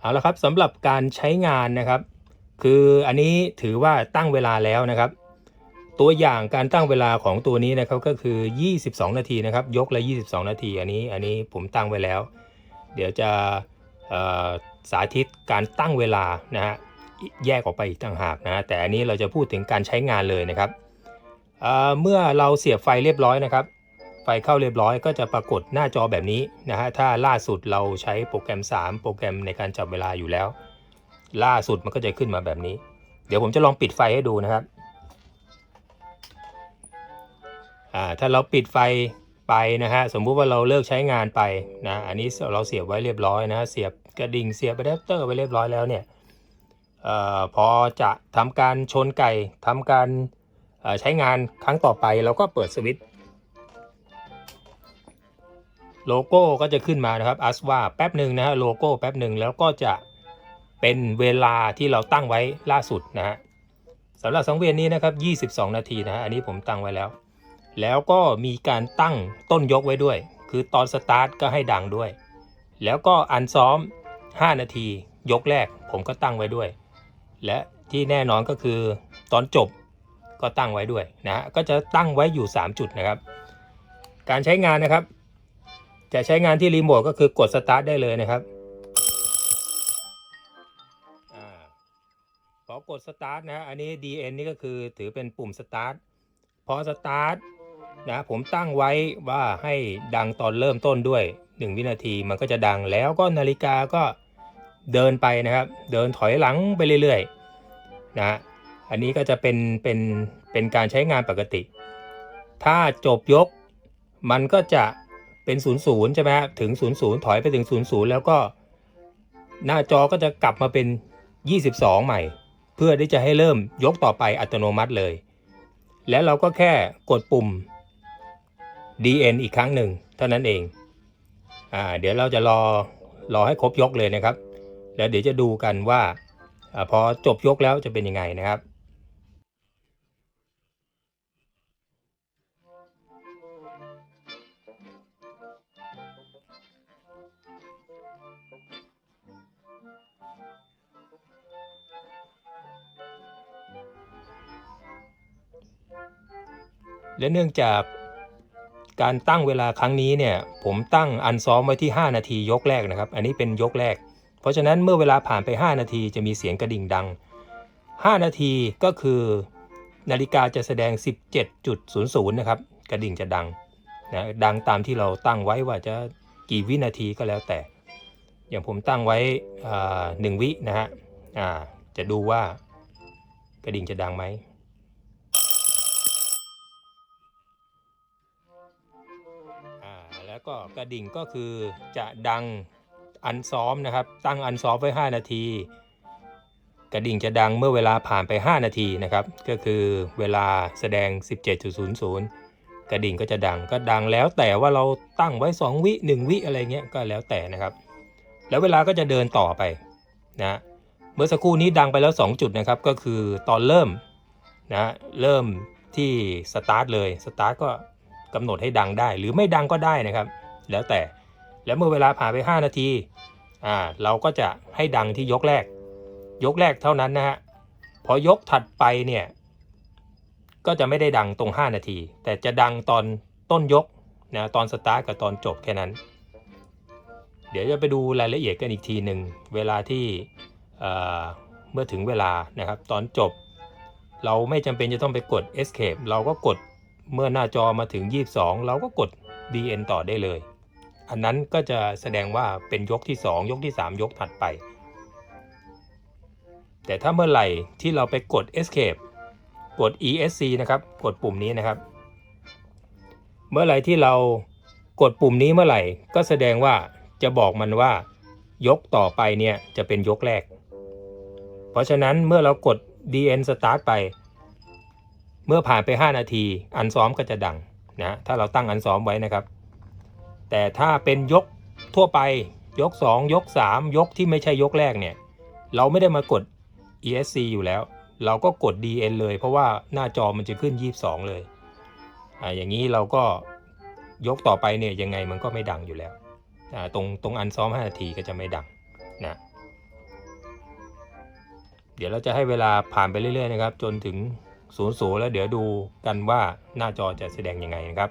เอาละครับสำหรับการใช้งานนะครับ คืออันนี้ถือว่าตั้งเวลาแล้วนะครับ ตัวอย่างการตั้งเวลาของตัวนี้นะครับก็คือ 22 นาทีนะครับ ยกละ 22 นาที อันนี้อันนี้ผมตั้งไว้แล้ว เดี๋ยวจะสาธิตการตั้งเวลานะฮะแยกออกไปอีกต่างหากนะแต่อันนี้เราจะพูดถึงการใช้งานเลยนะครับเเมื่อเราเสียบไฟเรียบร้อยนะครับ ไฟเข้าเรียบร้อยก็จะปรากฏหน้าจอแบบนี้นะฮะถ้าล่าสุดเราใช้โปรแกรม 3 โปรแกรมในการจับเวลาอยู่แล้ว ล่าสุดมันก็จะขึ้นมาแบบนี้ เดี๋ยวผมจะลองปิดไฟให้ดูนะครับอ่าถ้าเราปิดไฟไปนะฮะสมมุติว่าเราเลิกใช้งานไปนะอันนี้เราเสียบไว้เรียบร้อยนะฮะเสียบกระดิ่งเสียบอะแดปเตอร์ไว้เรียบร้อยแล้วเนี่ยเอ่อพอจะทำการชนไก่ทำการใช้งานครั้งต่อไปเราก็เปิดสวิตช์ โลโก้ก็จะขึ้นมานะครับอัสว่าแป๊บหนึ่งนะฮะโลโก้แป๊บหนึ่งแล้วก็จะเป็นเวลาที่เราตั้งไว้ล่าสุดนะฮะสำหรับสังเวียนนี้นะครับ 22 นาทีนะฮะอันนี้ผมตั้งไว้แล้ว แล้วก็มีการตั้งต้นยกไว้ด้วย คือตอนสตาร์ทก็ให้ดังด้วย แล้วก็อันซ้อม 5 นาที ยกแรกผมก็ตั้งไว้ด้วย และที่แน่นอนก็คือตอนจบก็ตั้งไว้ด้วยนะฮะก็จะตั้งไว้อยู่ 3 จุดนะครับ การใช้งานนะครับ จะใช้งานที่รีโมทก็คือกดสตาร์ทได้เลยนะครับอพอกดสตาร์ทนะอันนี้ DN นี่ก็คือถือเป็นปุ่มสตาร์ทพอสตาร์ทนะผมตั้งไว้ว่าให้ดังตอนเริ่มต้นด้วย 1 วินาทีมันก็จะดังแล้วก็นาฬิกาก็เดินไปนะครับ เดินถอยหลังไปเรื่อยๆนะฮะอันนี้ก็จะเป็นเป็นเป็นการใช้งานปกติ ถ้าจบยกมันก็จะ เป็น 0 0 ใช่ไหมถึง 0 0 ถอยไปถึง 0 0 แล้วก็ หน้าจอก็จะกลับมาเป็น 22 ใหม่ เพื่อที่จะให้เริ่มยกต่อไปอัตโนมัติเลย แล้วเราก็แค่กดปุ่ม DN อีกครั้งหนึ่งเท่านั้นเองอ่าเดี๋ยวเราจะรอรอให้ครบยกเลยนะครับ แล้วเดี๋ยวจะดูกันว่าอาพอจบยกแล้วจะเป็นยังไงนะครับ และเนื่องจากการตั้งเวลาครั้งนี้เนี่ยผมตั้งอันซ้อมไว้ที่ 5 นาทียกแรกนะครับ อันนี้เป็นยกแรก เพราะฉะนั้นเมื่อเวลาผ่านไป 5 นาทีจะมีเสียงกระดิ่งดัง 5 นาทีก็คือ นาฬิกาจะแสดง 17.00 นะครับ กระดิ่งจะดังนะดังตามที่เราตั้งไว้ว่าจะกี่วินาทีก็แล้วแต่ อย่างผมตั้งไว้หนึ่งวินะฮะจะดูว่ากระดิ่งจะดังไหม แล้วก็กระดิ่งก็คือจะดังอันซ้อมนะครับ ตั้งอันซ้อมไว้ 5 นาที กระดิ่งจะดังเมื่อเวลาผ่านไป 5 นาทีนะครับ ก็คือเวลาแสดง 17.00 กระดิ่งก็จะดังก็ดังแล้วแต่ว่าเราตั้งไว้ 2 วิ 1 วิอะไรเงี้ยก็แล้วแต่นะครับ แล้วเวลาก็จะเดินต่อไปนะเมื่อสักครู่นี้ดังไปแล้ว 2 จุดนะครับ ก็คือตอนเริ่มนะเริ่มที่สตาร์ทเลยสตาร์ทก็ กำหนดให้ดังได้ หรือไม่ดังก็ได้นะครับ แล้วแต่แล้วเมื่อเวลาผ่านไป 5 นาทีอ่าเราก็จะให้ดังที่ยกแรก ยกแรกเท่านั้นนะฮะพอยกถัดไปเนี่ยก็จะไม่ได้ดังตรง 5 นาที แต่จะดังตอนต้นยกนะตอนสตาร์ทกับตอนจบแค่นั้น เดี๋ยวจะไปดูรายละเอียดกันอีกทีหนึ่งเวลาที่เอ่เมื่อถึงเวลานะครับ ตอนจบ เราไม่จำเป็นจะต้องไปกด escape เราก็กด เมื่อหน้าจอมาถึง 22 เราก็กด DN ต่อได้เลย อันนั้นก็จะแสดงว่าเป็นยกที่ 2 ยกที่ 3 ยกถัดไป แต่ถ้าเมื่อไหร่ที่เราไปกด Escape กด ESC นะครับ กดปุ่มนี้นะครับ เมื่อไหร่ที่เรากดปุ่มนี้เมื่อไหร่ ก็แสดงว่าจะบอกมันว่ายกต่อไปเนี่ยจะเป็นยกแรก เพราะฉะนั้นเมื่อเรากด DN Start ไป เมื่อผ่านไป 5 นาที อันซ้อมก็จะดังนะถ้าเราตั้งอันซ้อมไว้นะครับ แต่ถ้าเป็นยกทั่วไปยก 2 ยก 3 ยกที่ไม่ใช่ยกแรกเนี่ย เราไม่ได้มากด ESC อยู่แล้ว เราก็กด DN เลย เพราะว่าหน้าจอมันจะขึ้น 22 เลยอ่าอย่างนี้เราก็ยกต่อไปเนี่ยยังไงมันก็ไม่ดังอยู่แล้วอ่าตรงตรงอันซ้อม 5 นาทีก็จะไม่ดังนะเดี๋ยวเราจะให้เวลาผ่านไปเรื่อยๆนะครับ จนถึง 00 แล้วเดี๋ยวดูกันว่าหน้าจอจะแสดงยังไงนะครับ